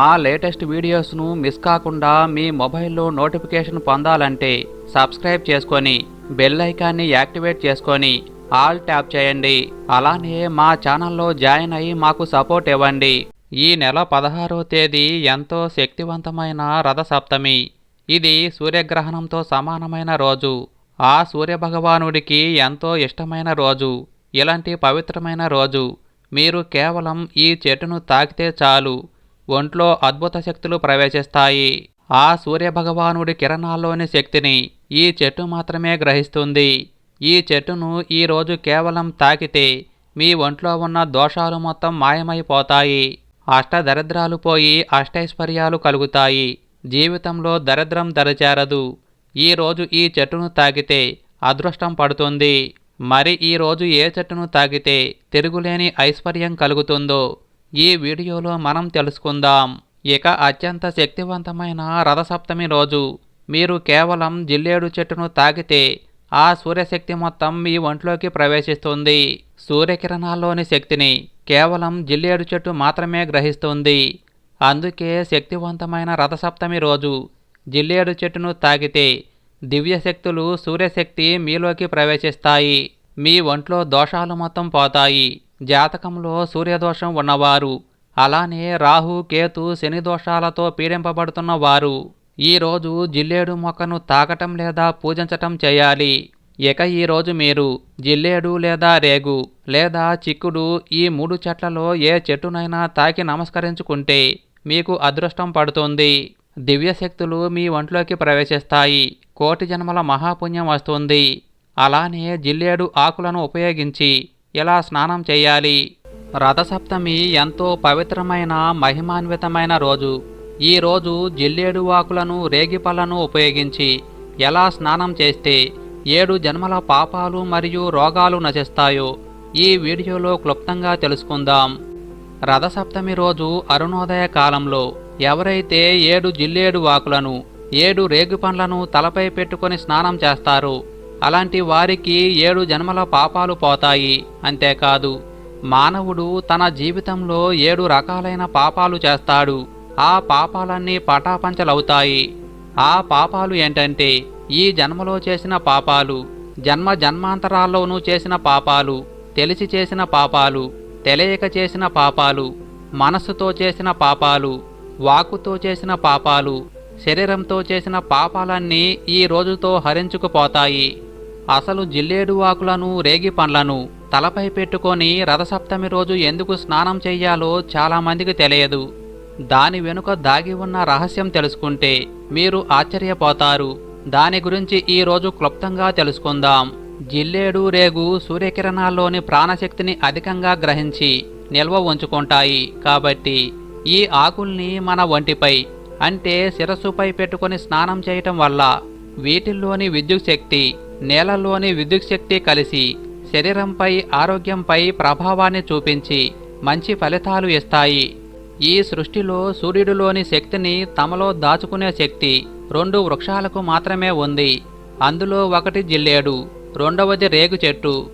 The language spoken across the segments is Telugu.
మా లేటెస్ట్ వీడియోస్ను మిస్ కాకుండా మీ మొబైల్లో నోటిఫికేషన్ పొందాలంటే సబ్స్క్రైబ్ చేసుకొని బెల్ ఐకాన్ని యాక్టివేట్ చేసుకొని ఆల్ ట్యాప్ చేయండి. అలానే మా ఛానల్లో జాయిన్ అయ్యి మాకు సపోర్ట్ ఇవ్వండి. ఈ నెల పదహారో తేదీ ఎంతో శక్తివంతమైన రథసప్తమి. ఇది సూర్యగ్రహణంతో సమానమైన రోజు. ఆ సూర్యభగవానుడికి ఎంతో ఇష్టమైన రోజు. ఇలాంటి పవిత్రమైన రోజు. మీరు కేవలం ఈ చెట్టును తాకితే చాలు. ఒంట్లో అద్భుత శక్తులు ప్రవేశిస్తాయి. ఆ సూర్యభగవానుడి కిరణాల్లోని శక్తిని ఈ చెట్టు మాత్రమే గ్రహిస్తుంది. ఈ చెట్టును ఈరోజు కేవలం తాకితే మీ ఒంట్లో ఉన్న దోషాలు మొత్తం మాయమైపోతాయి. అష్టదరిద్రాలు పోయి అష్టైశ్వర్యాలు కలుగుతాయి. జీవితంలో దరిద్రం దరిచేరదు. ఈరోజు ఈ చెట్టును తాకితే అదృష్టం పడుతుంది. మరి ఈరోజు ఏ చెట్టును తాకితే తిరుగులేని ఐశ్వర్యం కలుగుతుందో ఈ వీడియోలో మనం తెలుసుకుందాం. ఇక అత్యంత శక్తివంతమైన రథసప్తమి రోజు. మీరు కేవలం జిల్లేడు చెట్టును తాకితే ఆ సూర్యశక్తి మొత్తం మీ ఒంట్లోకి ప్రవేశిస్తుంది. సూర్యకిరణాల్లోని శక్తిని కేవలం జిల్లేడు చెట్టు మాత్రమే గ్రహిస్తుంది. అందుకే శక్తివంతమైన రథసప్తమి రోజు జిల్లేడు చెట్టును తాగితే దివ్యశక్తులు సూర్యశక్తి మీలోకి ప్రవేశిస్తాయి. మీ ఒంట్లో దోషాలు మొత్తం పోతాయి. జాతకంలో సూర్యదోషం ఉన్నవారు అలానే రాహు కేతు శని దోషాలతో పీడింపబడుతున్న వారు. ఈరోజు జిల్లేడు మొక్కను తాకటం లేదా పూజించటం చేయాలి. ఇక ఈరోజు మీరు జిల్లేడు లేదా రేగు లేదా చిక్కుడు ఈ మూడు చెట్లలో ఏ చెట్టునైనా తాకి నమస్కరించుకుంటే మీకు అదృష్టం పడుతుంది. దివ్యశక్తులు మీ ఒంట్లోకి ప్రవేశిస్తాయి. కోటి జన్మల మహాపుణ్యం వస్తుంది. అలానే జిల్లేడు ఆకులను ఉపయోగించి ఇలా స్నానం చేయాలి? రథసప్తమి ఎంతో పవిత్రమైన మహిమాన్వితమైన రోజు. ఈ రోజు జిల్లేడు ఆకులను రేగిపళ్ళను ఉపయోగించి ఎలా స్నానం చేస్తే ఏడు జన్మల పాపాలు మరియు రోగాలు నశిస్తాయో ఈ వీడియోలో క్లుప్తంగా తెలుసుకుందాం. రథసప్తమి రోజు అరుణోదయ కాలంలో ఎవరైతే ఏడు జిల్లేడు ఆకులను ఏడు రేగుపండ్లను తలపై పెట్టుకొని స్నానం చేస్తారు అలాంటి వారికి ఏడు జన్మల పాపాలు పోతాయి అంతేకాదు మానవుడు తన జీవితంలో ఏడు రకాలైన పాపాలు చేస్తాడు. ఆ పాపాలన్నీ పటాపంచలవుతాయి. ఆ పాపాలు ఏంటంటే ఈ జన్మలో చేసిన పాపాలు జన్మ జన్మాంతరాల్లోనూ చేసిన పాపాలు తెలిసి చేసిన పాపాలు తెలియక చేసిన పాపాలు మనస్సుతో చేసిన పాపాలు వాకుతో చేసిన పాపాలు శరీరంతో చేసిన పాపాలన్నీ ఈ రోజుతో హరించుకుపోతాయి. అసలు జిల్లేడు ఆకులను రేగి పండ్లను తలపై పెట్టుకొని రథసప్తమి రోజు ఎందుకు స్నానం చెయ్యాలో చాలామందికి తెలియదు. దాని వెనుక దాగి ఉన్న రహస్యం తెలుసుకుంటే మీరు ఆశ్చర్యపోతారు. దాని గురించి ఈరోజు క్లుప్తంగా తెలుసుకుందాం. జిల్లేడు రేగు సూర్యకిరణాల్లోని ప్రాణశక్తిని అధికంగా గ్రహించి నిల్వ ఉంచుకుంటాయి. కాబట్టి ఈ ఆకుల్ని మన ఒంటిపై అంటే శిరస్సుపై పెట్టుకొని స్నానం చేయటం వల్ల వీటిల్లోని విద్యుత్ శక్తి నేలలోని విద్యుత్ శక్తి కలిసి శరీరంపై ఆరోగ్యంపై ప్రభావాన్ని చూపించి మంచి ఫలితాలు ఇస్తాయి. ఈ సృష్టిలో సూర్యుడిలోని శక్తిని తమలో దాచుకునే శక్తి రెండు వృక్షాలకు మాత్రమే ఉంది. అందులో ఒకటి జిల్లేడు రెండవది రేగు చెట్టు.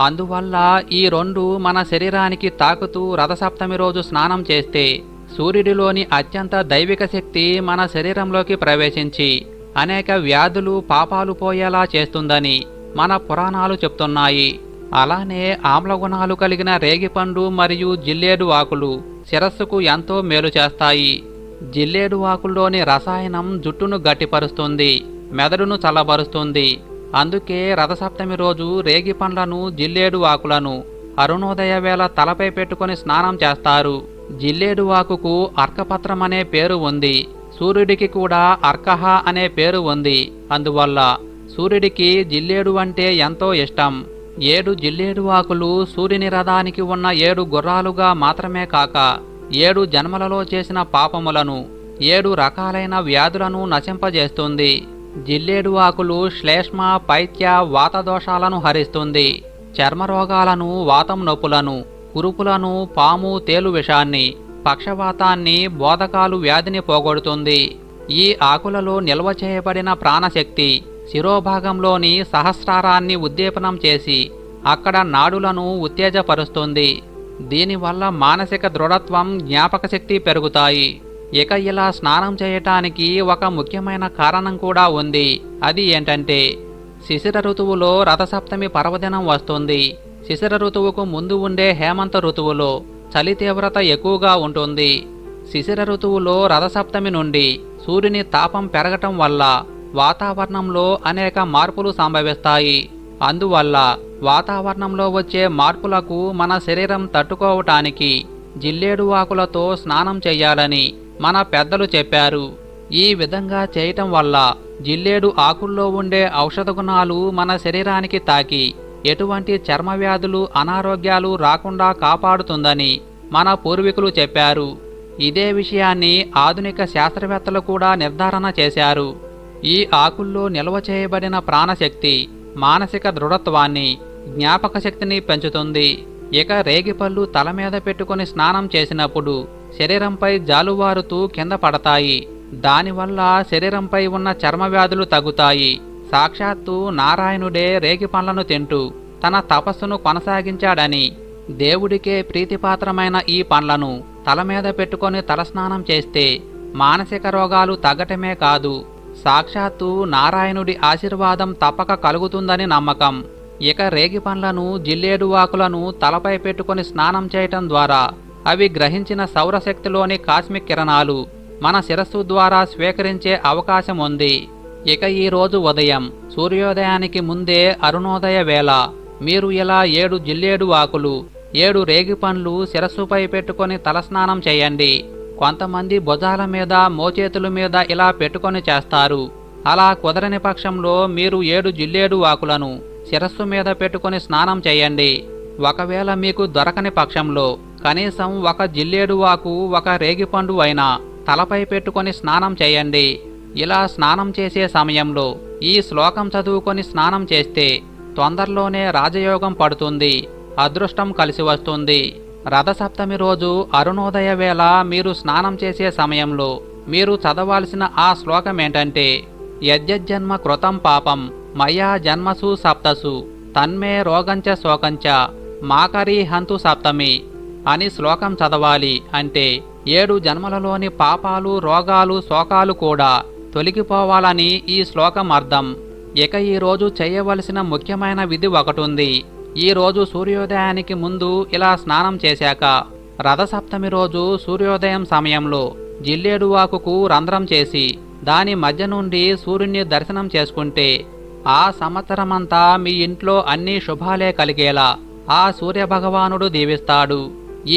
అందువల్ల ఈ రెండు మన శరీరానికి తాకుతూ రథసప్తమి రోజు స్నానం చేస్తే సూర్యుడిలోని అత్యంత దైవిక శక్తి మన శరీరంలోకి ప్రవేశించి అనేక వ్యాధులు పాపాలు పోయేలా చేస్తుందని మన పురాణాలు చెప్తున్నాయి. అలానే ఆమ్లగుణాలు కలిగిన రేగిపండు మరియు జిల్లేడు ఆకులు శిరస్సుకు ఎంతో మేలు చేస్తాయి. జిల్లేడు ఆకుల్లోని రసాయనం జుట్టును గట్టిపరుస్తుంది మెదడును చల్లబరుస్తుంది. అందుకే రథసప్తమి రోజు రేగి పండ్లను జిల్లేడు ఆకులను అరుణోదయ వేళ తలపై పెట్టుకొని స్నానం చేస్తారు. జిల్లేడు ఆకుకు అర్కపత్రం అనే పేరు ఉంది. సూర్యుడికి కూడా అర్కహ అనే పేరు ఉంది. అందువల్ల సూర్యుడికి జిల్లేడు అంటే ఎంతో ఇష్టం. ఏడు జిల్లేడు ఆకులు సూర్యుని రథానికి ఉన్న ఏడు గుర్రాలుగా మాత్రమే కాక ఏడు జన్మలలో చేసిన పాపములను ఏడు రకాలైన వ్యాధులను నశింపజేస్తుంది. జిల్లేడు ఆకులు శ్లేష్మ పైత్య వాత దోషాలను హరిస్తుంది. చర్మరోగాలను వాతం నొప్పులను కురుపులను పాము తేలు విషాన్ని పక్షవాతాన్ని బోధకాలు వ్యాధిని పోగొడుతుంది. ఈ ఆకులలో నిల్వ చేయబడిన ప్రాణశక్తి శిరోభాగంలోని సహస్రారాన్ని ఉద్దీపనం చేసి అక్కడ నాడులను ఉత్తేజపరుస్తుంది. దీనివల్ల మానసిక దృఢత్వం జ్ఞాపకశక్తి పెరుగుతాయి. ఇక ఇలా స్నానం చేయటానికి ఒక ముఖ్యమైన కారణం కూడా ఉంది. అది ఏంటంటే శిశిర ఋతువులో రథసప్తమి పర్వదినం వస్తుంది. శిశిర ఋతువుకు ముందు ఉండే హేమంత ఋతువులో చలి తీవ్రత ఎక్కువగా ఉంటుంది. శిశిర ఋతువులో రథసప్తమి నుండి సూర్యుని తాపం పెరగటం వల్ల వాతావరణంలో అనేక మార్పులు సంభవిస్తాయి. అందువల్ల వాతావరణంలో వచ్చే మార్పులకు మన శరీరం తట్టుకోవటానికి జిల్లేడు ఆకులతో స్నానం చేయాలని మన పెద్దలు చెప్పారు. ఈ విధంగా చేయటం వల్ల జిల్లేడు ఆకుల్లో ఉండే ఔషధ గుణాలు మన శరీరానికి తాకి ఎటువంటి చర్మ వ్యాధులు అనారోగ్యాలు రాకుండా కాపాడుతుందని మన పూర్వీకులు చెప్పారు. ఇదే విషయాన్ని ఆధునిక శాస్త్రవేత్తలు కూడా నిర్ధారణ చేశారు. ఈ ఆకుల్లో నిల్వ చేయబడిన ప్రాణశక్తి మానసిక దృఢత్వాన్ని జ్ఞాపక శక్తిని పెంచుతుంది. ఇక రేగిపళ్ళు తల మీద పెట్టుకుని స్నానం చేసినప్పుడు శరీరంపై జాలువారుతూ కింద పడతాయి. దానివల్ల శరీరంపై ఉన్న చర్మ వ్యాధులు తగ్గుతాయి. సాక్షాత్తు నారాయణుడే రేగి పండ్లను తింటూ తన తపస్సును కొనసాగించాడని దేవుడికే ప్రీతిపాత్రమైన ఈ పండ్లను తల మీద పెట్టుకొని తలస్నానం చేస్తే మానసిక రోగాలు తగ్గటమే కాదు సాక్షాత్తు నారాయణుడి ఆశీర్వాదం తప్పక కలుగుతుందని నమ్మకం. ఇక రేగి పండ్లను జిల్లేడు వాకులను తలపై పెట్టుకొని స్నానం చేయటం ద్వారా అవి గ్రహించిన సౌరశక్తిలోని కాస్మిక్ కిరణాలు మన శిరస్సు ద్వారా స్వీకరించే అవకాశం ఉంది. ఇక ఈరోజు ఉదయం సూర్యోదయానికి ముందే అరుణోదయ వేళ. మీరు ఇలా ఏడు జిల్లేడు ఆకులు ఏడు రేగి పండ్లు శిరస్సుపై పెట్టుకొని తలస్నానం చేయండి. కొంతమంది భుజాల మీద మోచేతుల మీద ఇలా పెట్టుకొని చేస్తారు. అలా కుదరని పక్షంలో మీరు ఏడు జిల్లేడు ఆకులను శిరస్సు మీద పెట్టుకొని స్నానం చేయండి. ఒకవేళ మీకు దొరకని పక్షంలో కనీసం ఒక జిల్లేడు ఆకు ఒక రేగిపండు అయినా తలపై పెట్టుకొని స్నానం చేయండి. ఇలా స్నానం చేసే సమయంలో ఈ శ్లోకం చదువుకొని స్నానం చేస్తే తొందరలోనే రాజయోగం పడుతుంది అదృష్టం కలిసి వస్తుంది. రథసప్తమి రోజు అరుణోదయ వేళ మీరు స్నానం చేసే సమయంలో మీరు చదవాల్సిన ఆ శ్లోకం ఏంటంటే యజ్జన్మ కృతం పాపం మయా జన్మసు సప్తసు తన్మే రోగంచ శోకంచ మాకరీ హంతు సప్తమి అని శ్లోకం చదవాలి అంటే ఏడు జన్మలలోని పాపాలు రోగాలు శోకాలు కూడా తొలగిపోవాలని ఈ శ్లోకం అర్థం. ఇక ఈరోజు చేయవలసిన ముఖ్యమైన విధి ఒకటుంది. ఈ రోజు సూర్యోదయానికి ముందు ఇలా స్నానం చేశాక రథసప్తమి రోజు సూర్యోదయం సమయంలో జిల్లేడు ఆకుకు రంధ్రం చేసి దాని మధ్య నుండి సూర్యుని దర్శనం చేసుకుంటే ఆ సంవత్సరమంతా మీ ఇంట్లో అన్ని శుభాలే కలిగేలా ఆ సూర్యభగవానుడు దీవిస్తాడు.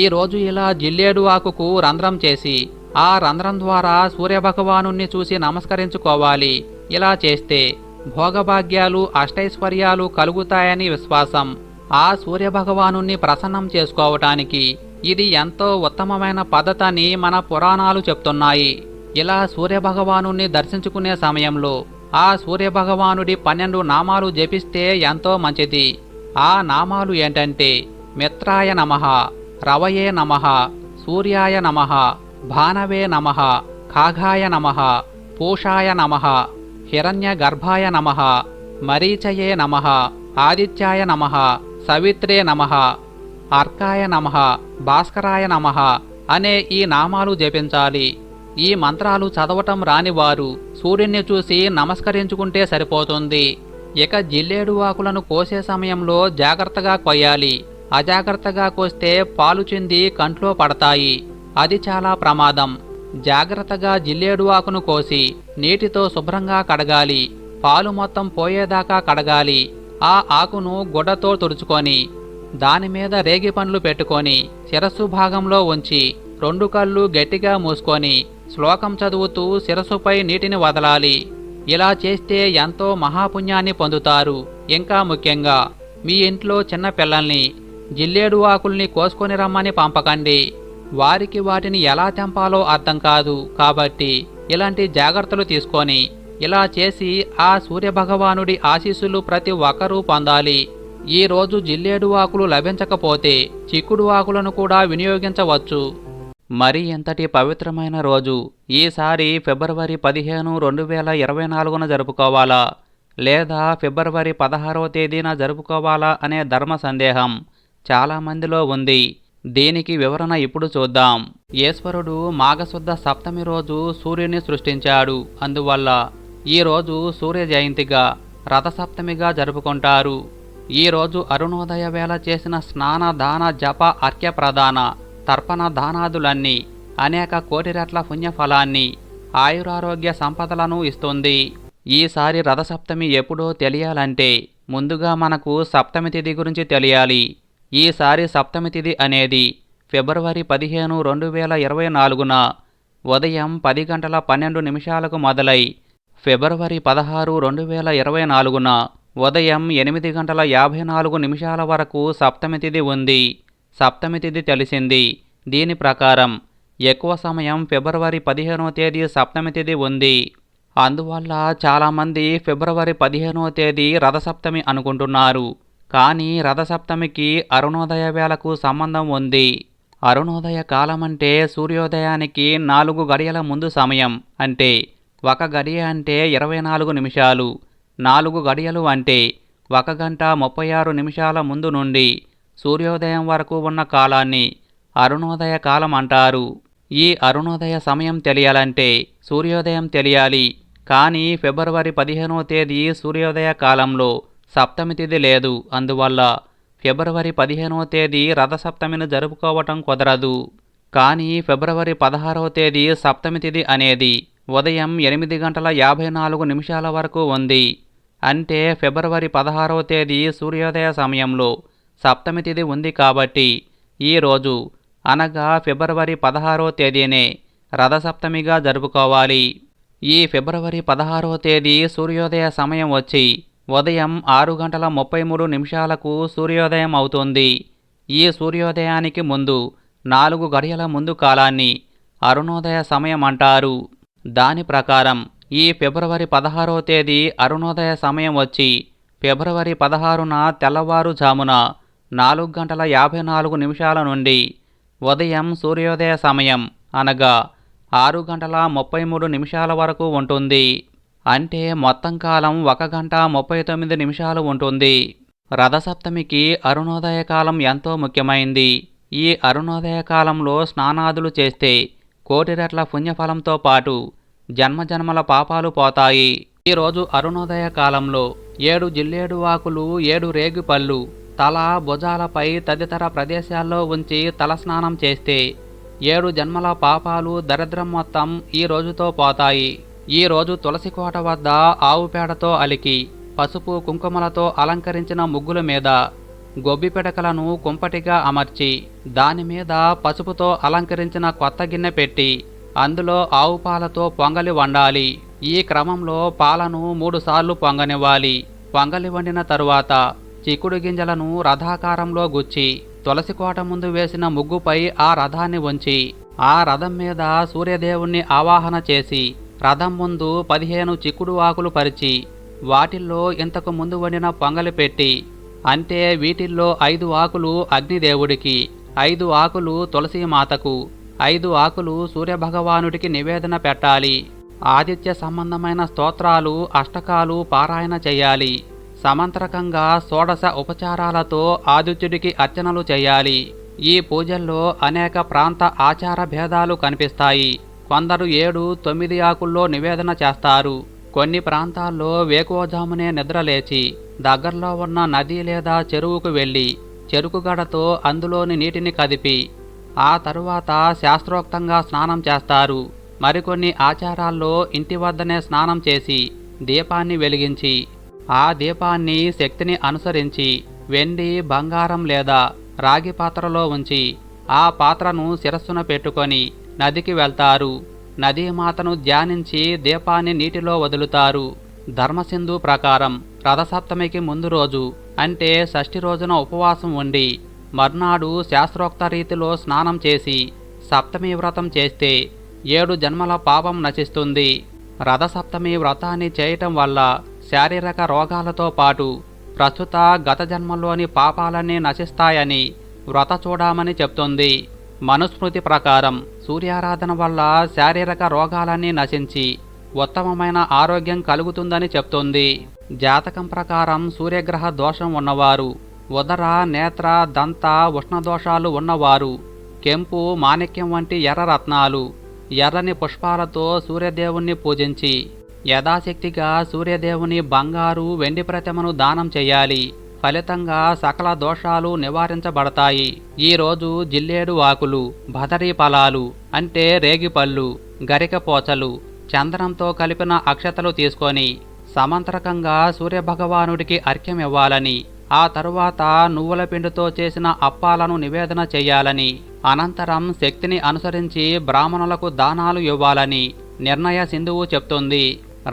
ఈరోజు ఇలా జిల్లేడు ఆకుకు రంధ్రం చేసి ఆ రంధ్రం ద్వారా సూర్యభగవాను చూసి నమస్కరించుకోవాలి. ఇలా చేస్తే భోగభాగ్యాలు అష్టైశ్వర్యాలు కలుగుతాయని విశ్వాసం. ఆ సూర్యభగవాను ప్రసన్నం చేసుకోవటానికి ఇది ఎంతో ఉత్తమమైన పద్ధతని మన పురాణాలు చెప్తున్నాయి. ఇలా సూర్యభగవాను దర్శించుకునే సమయంలో ఆ సూర్యభగవానుడి పన్నెండు నామాలు జపిస్తే ఎంతో మంచిది. ఆ నామాలు ఏంటంటే మిత్రాయ నమః రవయే నమః సూర్యాయ నమః భానవే నమః కాఘాయ నమః పూషాయ నమః హిరణ్య గర్భాయ నమః మరీచయే నమః ఆదిత్యాయ నమః సవిత్రే నమః అర్కాయ నమః భాస్కరాయ నమః అనే ఈ నామాలు జపించాలి. ఈ మంత్రాలు చదవటం రానివారు సూర్యుని చూసి నమస్కరించుకుంటే సరిపోతుంది. ఇక జిల్లేడు ఆకులను కోసే సమయంలో జాగ్రత్తగా కొయ్యాలి. అజాగ్రత్తగా కోస్తే పాలు చింది కంట్లో పడతాయి. అది చాలా ప్రమాదం. జాగ్రత్తగా జిల్లేడు ఆకును కోసి నీటితో శుభ్రంగా కడగాలి. పాలు మొత్తం పోయేదాకా కడగాలి. ఆ ఆకును గుడ్డతో తుడుచుకొని దాని మీద రేగి పండ్లు పెట్టుకొని శిరస్సు భాగంలో ఉంచి రెండు కళ్ళు గట్టిగా మూసుకొని శ్లోకం చదువుతూ శిరస్సుపై నీటిని వదలాలి. ఇలా చేస్తే ఎంతో మహాపుణ్యాన్ని పొందుతారు. ఇంకా ముఖ్యంగా మీ ఇంట్లో చిన్న పిల్లల్ని జిల్లేడు ఆకుల్ని కోసుకొని రమ్మని పంపకండి. వారికి వాటిని ఎలా తెంపాలో అర్థం కాదు కాబట్టి ఇలాంటి జాగ్రత్తలు తీసుకొని ఇలా చేసి ఆ సూర్యభగవానుడి ఆశీస్సులు ప్రతి ఒక్కరూ పొందాలి. ఈ రోజు జిల్లేడు ఆకులు లభించకపోతే చిక్కుడు ఆకులను కూడా వినియోగించవచ్చు. మరి ఎంతటి పవిత్రమైన రోజు ఈసారి ఫిబ్రవరి పదిహేను రెండు వేల ఇరవై నాలుగున జరుపుకోవాలా? లేదా ఫిబ్రవరి పదహారవ తేదీన జరుపుకోవాలా అనే ధర్మ సందేహం చాలామందిలో ఉంది. దీనికి వివరణ ఇప్పుడు చూద్దాం. ఈశ్వరుడు మాఘశుద్ధ సప్తమి రోజు సూర్యుని సృష్టించాడు. అందువల్ల ఈ రోజు సూర్య జయంతిగా రథసప్తమిగా జరుపుకుంటారు. ఈ రోజు అరుణోదయ వేళ చేసిన స్నాన దాన జప అర్ఘ్య ప్రదాన తర్పణ దానాదులన్నీ అనేక కోటి రెట్ల పుణ్యఫలాన్ని ఆయురారోగ్య సంపదలను ఇస్తుంది. ఈసారి రథసప్తమి ఎప్పుడో తెలియాలంటే ముందుగా మనకు సప్తమి తిథి గురించి తెలియాలి. ఈసారి సప్తమి తిథి అనేది ఫిబ్రవరి పదిహేను రెండు వేల ఇరవై నాలుగున ఉదయం పది గంటల పన్నెండు నిమిషాలకు మొదలై ఫిబ్రవరి పదహారు రెండు వేల ఇరవై నాలుగున ఉదయం ఎనిమిది గంటల యాభై నాలుగు నిమిషాల వరకు సప్తమి తిథి ఉంది. సప్తమి తిథి తెలిసింది. దీని ప్రకారం ఎక్కువ సమయం ఫిబ్రవరి పదిహేనవ తేదీ సప్తమి తిథి ఉంది. అందువల్ల చాలామంది ఫిబ్రవరి పదిహేనవ తేదీ రథసప్తమి అనుకుంటున్నారు. కానీ రథసప్తమికి అరుణోదయ వేళకు సంబంధం ఉంది. అరుణోదయ కాలం అంటే సూర్యోదయానికి నాలుగు గడియల ముందు సమయం అంటే ఒక గడియ అంటే ఇరవై నాలుగు నిమిషాలు నాలుగు గడియలు అంటే ఒక గంట ముప్పై ఆరు నిమిషాల ముందు నుండి సూర్యోదయం వరకు ఉన్న కాలాన్ని అరుణోదయ కాలం అంటారు. ఈ అరుణోదయ సమయం తెలియాలంటే సూర్యోదయం తెలియాలి. కానీ ఫిబ్రవరి పదిహేనవ తేదీ సూర్యోదయ కాలంలో సప్తమి తిథి లేదు. అందువల్ల ఫిబ్రవరి పదిహేనవ తేదీ రథసప్తమిని జరుపుకోవటం కుదరదు. కానీ ఫిబ్రవరి పదహారవ తేదీ సప్తమి తిథి అనేది ఉదయం ఎనిమిది గంటల యాభై నాలుగు నిమిషాల వరకు ఉంది. అంటే ఫిబ్రవరి పదహారవ తేదీ సూర్యోదయ సమయంలో సప్తమి తిథి ఉంది కాబట్టి ఈరోజు అనగా ఫిబ్రవరి పదహారవ తేదీనే రథసప్తమిగా జరుపుకోవాలి. ఈ ఫిబ్రవరి పదహారవ తేదీ సూర్యోదయ సమయం వచ్చి ఉదయం ఆరు గంటల ముప్పై మూడు నిమిషాలకు సూర్యోదయం అవుతుంది. ఈ సూర్యోదయానికి ముందు నాలుగు గడియల ముందు కాలాన్ని అరుణోదయ సమయం అంటారు. దాని ప్రకారం ఈ ఫిబ్రవరి పదహారవ తేదీ అరుణోదయ సమయం వచ్చి ఫిబ్రవరి పదహారున తెల్లవారుజామున నాలుగు గంటల యాభై నాలుగు నిమిషాల నుండి ఉదయం సూర్యోదయ సమయం అనగా ఆరు గంటల ముప్పై మూడు నిమిషాల వరకు ఉంటుంది. అంటే మొత్తం కాలం ఒక గంట ముప్పై తొమ్మిది నిమిషాలు ఉంటుంది. రథసప్తమికి అరుణోదయ కాలం ఎంతో ముఖ్యమైంది. ఈ అరుణోదయ కాలంలో స్నానాదులు చేస్తే కోటి రెట్ల పుణ్యఫలంతో పాటు జన్మజన్మల పాపాలు పోతాయి. ఈరోజు అరుణోదయ కాలంలో ఏడు జిల్లేడు వాకులు ఏడు రేగుపళ్ళు తల భుజాలపై తదితర ప్రదేశాల్లో ఉంచి తలస్నానం చేస్తే ఏడు జన్మల పాపాలు దరిద్రం మొత్తం ఈ రోజుతో పోతాయి. ఈరోజు తులసి కోట వద్ద ఆవు పేడతో అలికి పసుపు కుంకుమలతో అలంకరించిన ముగ్గుల మీద గొబ్బి పిడకలను కుంపటిగా అమర్చి దాని మీద పసుపుతో అలంకరించిన కొత్త గిన్నె పెట్టి అందులో ఆవు పాలతో పొంగలి వండాలి. ఈ క్రమంలో పాలను మూడుసార్లు పొంగనివ్వాలి. పొంగలి వండిన తరువాత చిక్కుడు గింజలను రథాకారంలో గుచ్చి తులసి కోట ముందు వేసిన ముగ్గుపై ఆ రథాన్ని ఉంచి ఆ రథం మీద సూర్యదేవుణ్ణి ఆవాహన చేసి రథం ముందు పదిహేను చిక్కుడు ఆకులు పరిచి వాటిల్లో ఇంతకు ముందు వండిన పొంగలి పెట్టి అంటే వీటిల్లో ఐదు ఆకులు అగ్నిదేవుడికి ఐదు ఆకులు తులసి మాతకు ఐదు ఆకులు సూర్యభగవానుడికి నివేదన పెట్టాలి. ఆదిత్య సంబంధమైన స్తోత్రాలు అష్టకాలు పారాయణ చేయాలి. సమంత్రకంగా షోడశ ఉపచారాలతో ఆదిత్యుడికి అర్చనలు చేయాలి. ఈ పూజల్లో అనేక ప్రాంత ఆచార భేదాలు కనిపిస్తాయి. కొందరు ఏడు తొమ్మిది ఆకుల్లో నివేదన చేస్తారు. కొన్ని ప్రాంతాల్లో వేకువజామునే నిద్రలేచి దగ్గరలో ఉన్న నది లేదా చెరువుకు వెళ్ళి చెరుకు గడతో అందులోని నీటిని కదిపి ఆ తరువాత శాస్త్రోక్తంగా స్నానం చేస్తారు. మరికొన్ని ఆచారాల్లో ఇంటి వద్దనే స్నానం చేసి దీపాన్ని వెలిగించి ఆ దీపాన్ని శక్తిని అనుసరించి వెండి బంగారం లేదా రాగి పాత్రలో ఉంచి ఆ పాత్రను శిరస్సున పెట్టుకొని నదికి వెళ్తారు. నదీమాతను ధ్యానించి దీపాన్ని నీటిలో వదులుతారు. ధర్మసింధు ప్రకారం రథసప్తమికి ముందు రోజు అంటే షష్ఠి రోజున ఉపవాసం ఉండి మర్నాడు శాస్త్రోక్త రీతిలో స్నానం చేసి సప్తమి వ్రతం చేస్తే ఏడు జన్మల పాపం నశిస్తుంది. రథసప్తమి వ్రతాన్ని చేయటం వల్ల శారీరక రోగాలతో పాటు ప్రస్తుత గత జన్మలోని పాపాలన్నీ నశిస్తాయని వ్రత చూడమని చెప్తుంది. మనుస్మృతి ప్రకారం సూర్యారాధన వల్ల శారీరక రోగాలన్నీ నశించి ఉత్తమమైన ఆరోగ్యం కలుగుతుందని చెప్తుంది. జాతకం ప్రకారం సూర్యగ్రహ దోషం ఉన్నవారు ఉదర నేత్ర దంత ఉష్ణదోషాలు ఉన్నవారు కెంపు మాణిక్యం వంటి ఎర్ర రత్నాలు ఎర్రని పుష్పాలతో సూర్యదేవుణ్ణి పూజించి యథాశక్తిగా సూర్యదేవుని బంగారు వెండి ప్రతిమను దానం చేయాలి. ఫలితంగా సకల దోషాలు నివారించబడతాయి. ఈ రోజు జిల్లేడు ఆకులు భదరీ ఫలాలు అంటే రేగిపళ్ళు గరికపోచలు చందనంతో కలిపిన అక్షతలు తీసుకొని సమంతరకంగా సూర్యభగవానుడికి అర్ఘ్యం ఇవ్వాలని ఆ తరువాత నువ్వుల పిండితో చేసిన అప్పాలను నివేదన చేయాలని అనంతరం శక్తిని అనుసరించి బ్రాహ్మణులకు దానాలు ఇవ్వాలని నిర్ణయ సింధువు చెప్తుంది.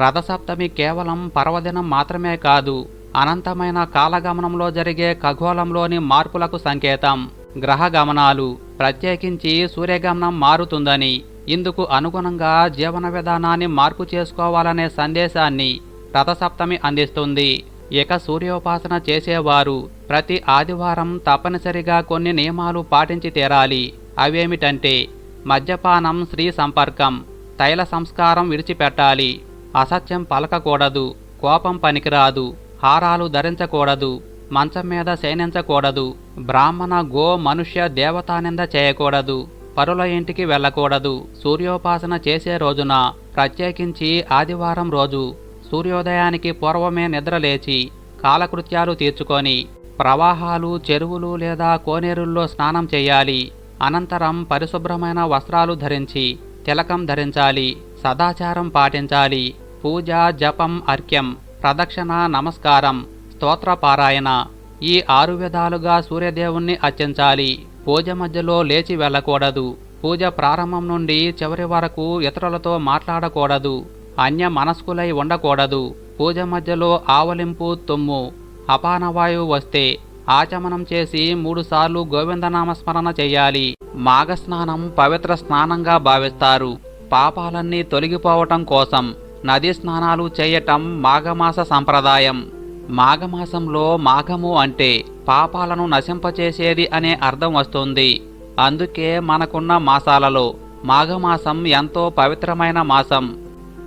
రథసప్తమి కేవలం పర్వదినం మాత్రమే కాదు అనంతమైన కాలగమనంలో జరిగే ఖగోళంలోని మార్పులకు సంకేతం. గ్రహ గమనాలు. ప్రత్యేకించి సూర్యగమనం మారుతుందని ఇందుకు అనుగుణంగా జీవన విధానాన్ని మార్పు చేసుకోవాలనే సందేశాన్ని రథసప్తమి అందిస్తుంది. ఇక సూర్యోపాసన చేసేవారు ప్రతి ఆదివారం తప్పనిసరిగా కొన్ని నియమాలు పాటించి తీరాలి. అవేమిటంటే మద్యపానం స్త్రీ సంపర్కం తైల సంస్కారం విడిచిపెట్టాలి. అసత్యం పలకకూడదు. కోపం పనికిరాదు. హారాలు ధరించకూడదు మంచం మీద శయనించకూడదు బ్రాహ్మణ గో మనుష్య దేవతానింద చేయకూడదు పరుల ఇంటికి వెళ్ళకూడదు. సూర్యోపాసన చేసే రోజున ప్రత్యేకించి ఆదివారం రోజు సూర్యోదయానికి పూర్వమే నిద్రలేచి కాలకృత్యాలు తీర్చుకొని ప్రవాహాలు చెరువులు లేదా కోనేరుల్లో స్నానం చేయాలి. అనంతరం పరిశుభ్రమైన వస్త్రాలు ధరించి తిలకం ధరించాలి సదాచారం పాటించాలి. పూజ జపం అర్క్యం ప్రదక్షిణ నమస్కారం స్తోత్రపారాయణ. ఈ ఆరు విధాలుగా సూర్యదేవుణ్ణి అర్చించాలి. పూజ మధ్యలో లేచి వెళ్ళకూడదు. పూజ ప్రారంభం నుండి చివరి వరకు ఇతరులతో మాట్లాడకూడదు. అన్య మనస్కులై ఉండకూడదు. పూజ మధ్యలో ఆవలింపు తుమ్ము. అపానవాయువు వస్తే ఆచమనం చేసి మూడుసార్లు గోవిందనామస్మరణ చేయాలి. మాఘస్నానం పవిత్ర స్నానంగా భావిస్తారు. పాపాలన్నీ తొలగిపోవటం కోసం నదీ స్నానాలు చేయటం మాఘమాస సంప్రదాయం. మాఘమాసంలో మాఘము అంటే పాపాలను నశింపచేసేది అనే అర్థం వస్తుంది. అందుకే మనకున్న మాసాలలో మాఘమాసం ఎంతో పవిత్రమైన మాసం.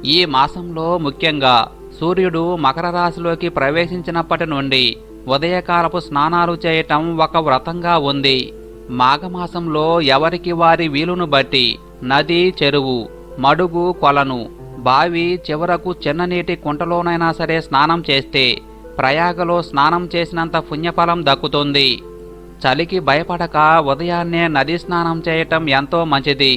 ఈ మాసంలో ముఖ్యంగా సూర్యుడు మకర రాశిలోకి ప్రవేశించినప్పటి నుండి ఉదయకాలపు స్నానాలు చేయటం ఒక వ్రతంగా ఉంది. మాఘమాసంలో ఎవరికి వారి వీలును బట్టి నది చెరువు మడుగు కొలను బావి చివరకు చిన్ననీటి కుంటలోనైనా సరే స్నానం చేస్తే ప్రయాగలో స్నానం చేసినంత పుణ్యఫలం దక్కుతుంది. చలికి భయపడక ఉదయాన్నే నది స్నానం చేయటం ఎంతో మంచిది.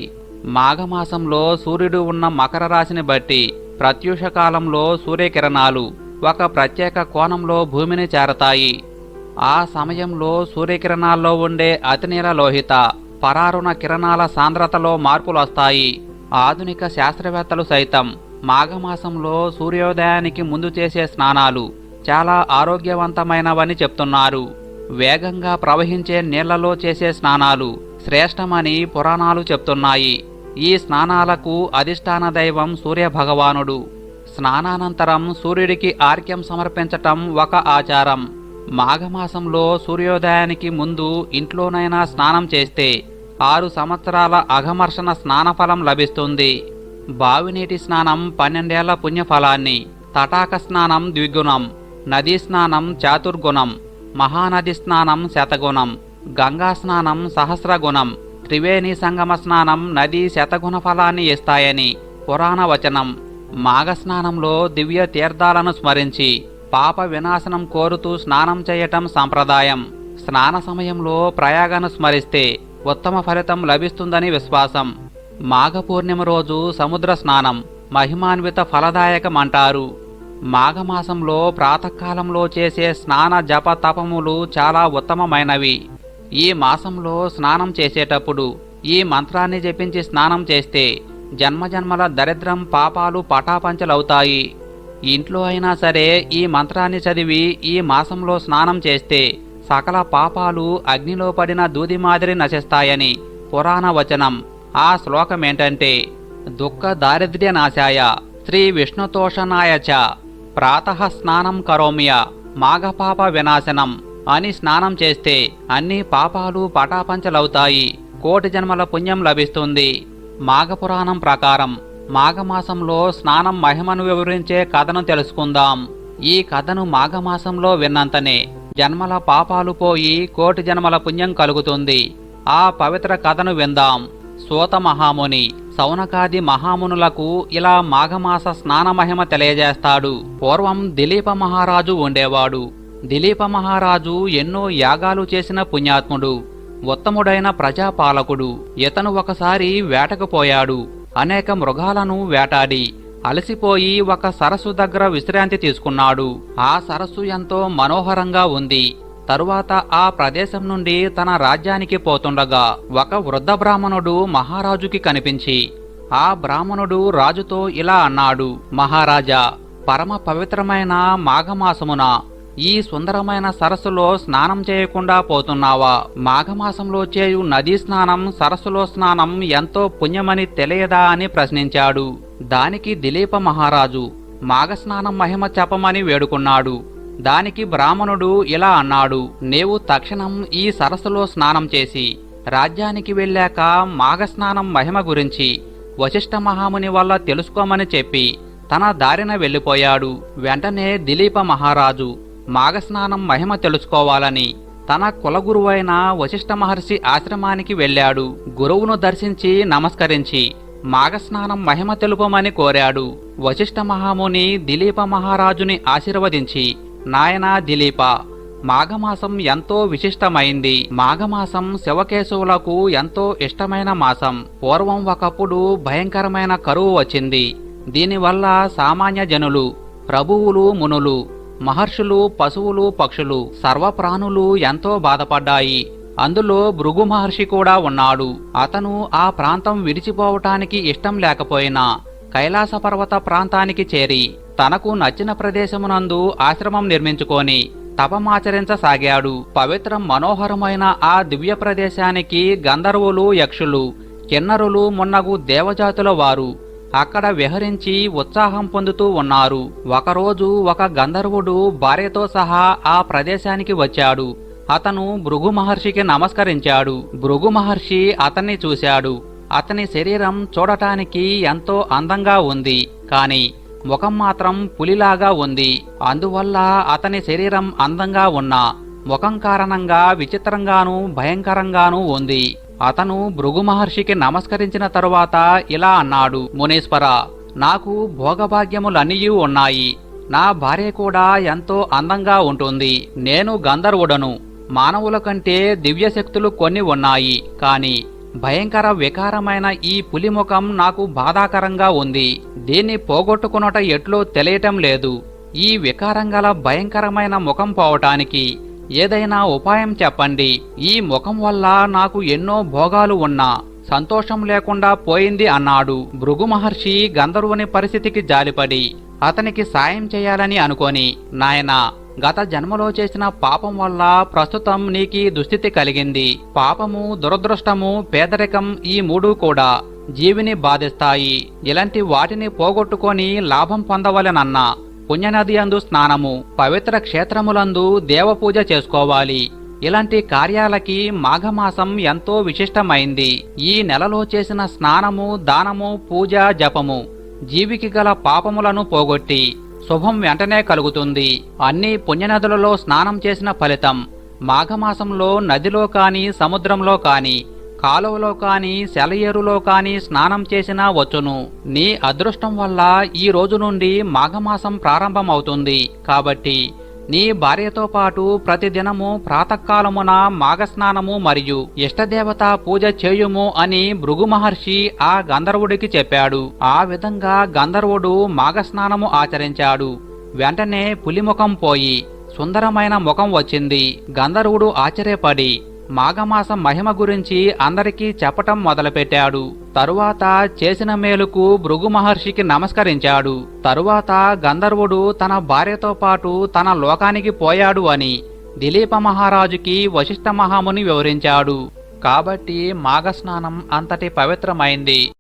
మాఘమాసంలో సూర్యుడు ఉన్న మకర రాశిని బట్టి ప్రత్యూష కాలంలో సూర్యకిరణాలు ఒక ప్రత్యేక కోణంలో భూమిని చేరతాయి. ఆ సమయంలో సూర్యకిరణాల్లో ఉండే అతినీల లోహిత పరారుణ కిరణాల సాంద్రతలో మార్పులు వస్తాయి ఆధునిక శాస్త్రవేత్తలు సైతం మాఘమాసంలో సూర్యోదయానికి ముందు చేసే స్నానాలు చాలా ఆరోగ్యవంతమైనవని చెప్తున్నారు. వేగంగా ప్రవహించే నీళ్ళలో చేసే స్నానాలు శ్రేష్టమని పురాణాలు చెప్తున్నాయి. ఈ స్నానాలకు అధిష్టాన దైవం సూర్యభగవానుడు. స్నానానంతరం సూర్యుడికి ఆర్క్యం సమర్పించటం ఒక ఆచారం. మాఘమాసంలో సూర్యోదయానికి ముందు ఇంట్లోనైనా స్నానం చేస్తే ఆరు సంవత్సరాల అఘమర్షణ స్నానఫలం లభిస్తుంది. బావినీటి స్నానం పన్నెండేళ్ళ పుణ్యఫలాన్ని తటాక స్నానం ద్విగుణం నదీ స్నానం చాతుర్గుణం మహానది స్నానం శతగుణం గంగా స్నానం సహస్రగుణం త్రివేణి సంగమ స్నానం నది శతగుణ ఫలాన్ని ఇస్తాయని పురాణ వచనం. మాఘ స్నానంలో దివ్య తీర్థాలను స్మరించి పాప వినాశనం కోరుతూ స్నానం చేయటం సంప్రదాయం. స్నాన సమయంలో ప్రయాగను స్మరిస్తే ఉత్తమ ఫలితం లభిస్తుందని విశ్వాసం. మాఘ పూర్ణిమ రోజు సముద్ర స్నానం మహిమాన్విత ఫలదాయకమంటారు. మాఘమాసంలో ప్రాతకాలంలో చేసే స్నాన జప తపములు చాలా ఉత్తమమైనవి. ఈ మాసంలో స్నానం చేసేటప్పుడు ఈ మంత్రాన్ని జపించి స్నానం చేస్తే జన్మజన్మల దరిద్రం పాపాలు పటాపంచలవుతాయి. ఇంట్లో అయినా సరే ఈ మంత్రాన్ని చదివి ఈ మాసంలో స్నానం చేస్తే సకల పాపాలు అగ్నిలో పడిన దూది మాదిరి నశిస్తాయని పురాణ వచనం. ఆ శ్లోకమేంటంటే దుఃఖ దారిద్ర్య నాశాయ శ్రీ విష్ణుతోషణాయ చ ప్రాతః స్నానం కరోమియ మాఘపాప వినాశనం అని స్నానం చేస్తే అన్ని పాపాలు పటాపంచలవుతాయి కోటి జన్మల పుణ్యం లభిస్తుంది. మాఘపురాణం ప్రకారం మాఘమాసంలో స్నానం మహిమను వివరించే కథను తెలుసుకుందాం. ఈ కథను మాఘమాసంలో విన్నంతనే జన్మల పాపాలు పోయి కోటి జన్మల పుణ్యం కలుగుతుంది. ఆ పవిత్ర కథను విందాం. సూత మహాముని సౌనకాది మహామునులకు ఇలా మాఘమాస స్నాన మహిమ తెలియజేస్తాడు. పూర్వం దిలీప మహారాజు ఉండేవాడు. దిలీప మహారాజు ఎన్నో యాగాలు చేసిన పుణ్యాత్ముడు. ఉత్తముడైన ప్రజాపాలకుడు. ఇతను ఒకసారి వేటకు పోయాడు. అనేక మృగాలను వేటాడి అలసిపోయి ఒక సరస్సు దగ్గర విశ్రాంతి తీసుకున్నాడు. ఆ సరస్సు ఎంతో మనోహరంగా ఉంది. తరువాత ఆ ప్రదేశం నుండి తన రాజ్యానికి పోతుండగా ఒక వృద్ధ బ్రాహ్మణుడు మహారాజుకి కనిపించి ఆ బ్రాహ్మణుడు రాజుతో ఇలా అన్నాడు మహారాజా పరమ పవిత్రమైన మాఘమాసమున ఈ సుందరమైన సరస్సులో స్నానం చేయకుండా పోతున్నావా? మాఘమాసంలో చేయు నదీ స్నానం సరస్సులో స్నానం ఎంతో పుణ్యమని తెలియదా అని ప్రశ్నించాడు. దానికి దిలీప మహారాజు మాఘస్నానం మహిమ చెప్పమని వేడుకున్నాడు. దానికి బ్రాహ్మణుడు ఇలా అన్నాడు నీవు తక్షణం ఈ సరస్సులో స్నానం చేసి రాజ్యానికి వెళ్ళాక మాఘస్నానం మహిమ గురించి వశిష్ఠ మహాముని వల్ల తెలుసుకోమని చెప్పి తన దారిన వెళ్ళిపోయాడు. వెంటనే దిలీప మహారాజు మాఘస్నానం మహిమ తెలుసుకోవాలని తన కులగురువైన వశిష్ఠ మహర్షి ఆశ్రమానికి వెళ్ళాడు. గురువును దర్శించి నమస్కరించి మాఘస్నానం మహిమ తెలుపమని కోరాడు. వశిష్ఠ మహాముని దిలీప మహారాజుని ఆశీర్వదించి నాయనా దిలీప మాఘమాసం ఎంతో విశిష్టమైంది. మాఘమాసం శివకేశవులకు ఎంతో ఇష్టమైన మాసం. పూర్వం ఒకప్పుడు భయంకరమైన కరువు వచ్చింది. దీనివల్ల సామాన్య జనులు ప్రభువులు మునులు మహర్షులు పశువులు పక్షులు సర్వప్రాణులు ఎంతో బాధపడ్డాయి. అందులో భృగు మహర్షి కూడా ఉన్నాడు. అతను ఆ ప్రాంతం విడిచిపోవటానికి ఇష్టం లేకపోయినా కైలాస పర్వత ప్రాంతానికి చేరి తనకు నచ్చిన ప్రదేశమునందు ఆశ్రమం నిర్మించుకొని తపమాచరించసాగాడు. పవిత్ర మనోహరమైన ఆ దివ్య ప్రదేశానికి గంధర్వులు యక్షులు కిన్నరులు మున్నగు దేవజాతుల వారు అక్కడ విహరించి ఉత్సాహం పొందుతూ ఉన్నారు. ఒకరోజు ఒక గంధర్వుడు భార్యతో సహా ఆ ప్రదేశానికి వచ్చాడు. అతను భృగు మహర్షికి నమస్కరించాడు. భృగు మహర్షి అతన్ని చూశాడు. అతని శరీరం చూడటానికి ఎంతో అందంగా ఉంది. కాని ముఖం మాత్రం పులిలాగా ఉంది. అందువల్ల అతని శరీరం అందంగా ఉన్నా ముఖం కారణంగా విచిత్రంగానూ భయంకరంగానూ ఉంది. అతను భృగు మహర్షికి నమస్కరించిన తరువాత ఇలా అన్నాడు మునీశ్వర నాకు భోగభాగ్యములన్నీ ఉన్నాయి. నా భార్య కూడా ఎంతో అందంగా ఉంటుంది. నేను గంధర్వుడను. మానవుల కంటే దివ్యశక్తులు కొన్ని ఉన్నాయి. కాని భయంకర వికారమైన ఈ పులిముఖం నాకు బాధాకరంగా ఉంది. దీన్ని పోగొట్టుకునట ఎట్లో తెలియటం లేదు. ఈ వికారం గల భయంకరమైన ముఖం పోవటానికి ఏదైనా ఉపాయం చెప్పండి. ఈ ముఖం వల్ల నాకు ఎన్నో భోగాలు ఉన్నా సంతోషం లేకుండా పోయింది అన్నాడు. భృగు మహర్షి గంధర్వుని పరిస్థితికి జాలిపడి అతనికి సాయం చేయాలని అనుకొని నాయనా గత జన్మలో చేసిన పాపం వల్ల ప్రస్తుతం నీకీ దుస్థితి కలిగింది. పాపము దురదృష్టము పేదరికం ఈ మూడు కూడా జీవిని బాధిస్తాయి. ఇలాంటి వాటిని పోగొట్టుకొని లాభం పొందవలెనన్నా పుణ్యనది అందు స్నానము పవిత్ర క్షేత్రములందు దేవపూజ చేసుకోవాలి. ఇలాంటి కార్యాలకి మాఘమాసం ఎంతో విశిష్టమైంది. ఈ నెలలో చేసిన స్నానము దానము పూజ జపము జీవికి గల పాపములను పోగొట్టి శుభం వెంటనే కలుగుతుంది. అన్ని పుణ్యనదులలో స్నానం చేసిన ఫలితం మాఘమాసంలో నదిలో కాని సముద్రంలో కాని కాలువలో కాని సెలయేరులో కాని స్నానం చేసినా వచ్చును. నీ అదృష్టం వల్ల ఈ రోజు నుండి మాఘమాసం ప్రారంభమవుతుంది. కాబట్టి నీ భార్యతో పాటు ప్రతిదినము ప్రాతకాలమున మాఘస్నానము మరియు ఇష్టదేవత పూజ చేయుము అని భృగు మహర్షి ఆ గంధర్వుడికి చెప్పాడు. ఆ విధంగా గంధర్వుడు మాఘస్నానము ఆచరించాడు. వెంటనే పులిముఖం పోయి సుందరమైన ముఖం వచ్చింది. గంధర్వుడు ఆశ్చర్యపడి మాఘమాసం మహిమ గురించి అందరికీ చెప్పటం మొదలుపెట్టాడు. తరువాత చేసిన మేలుకు భృగు మహర్షికి నమస్కరించాడు. తరువాత గంధర్వుడు తన భార్యతో పాటు తన లోకానికి పోయాడు అని దిలీప మహారాజుకి వశిష్ఠ మహాముని వివరించాడు. కాబట్టి మాఘస్నానం అంతటి పవిత్రమైంది.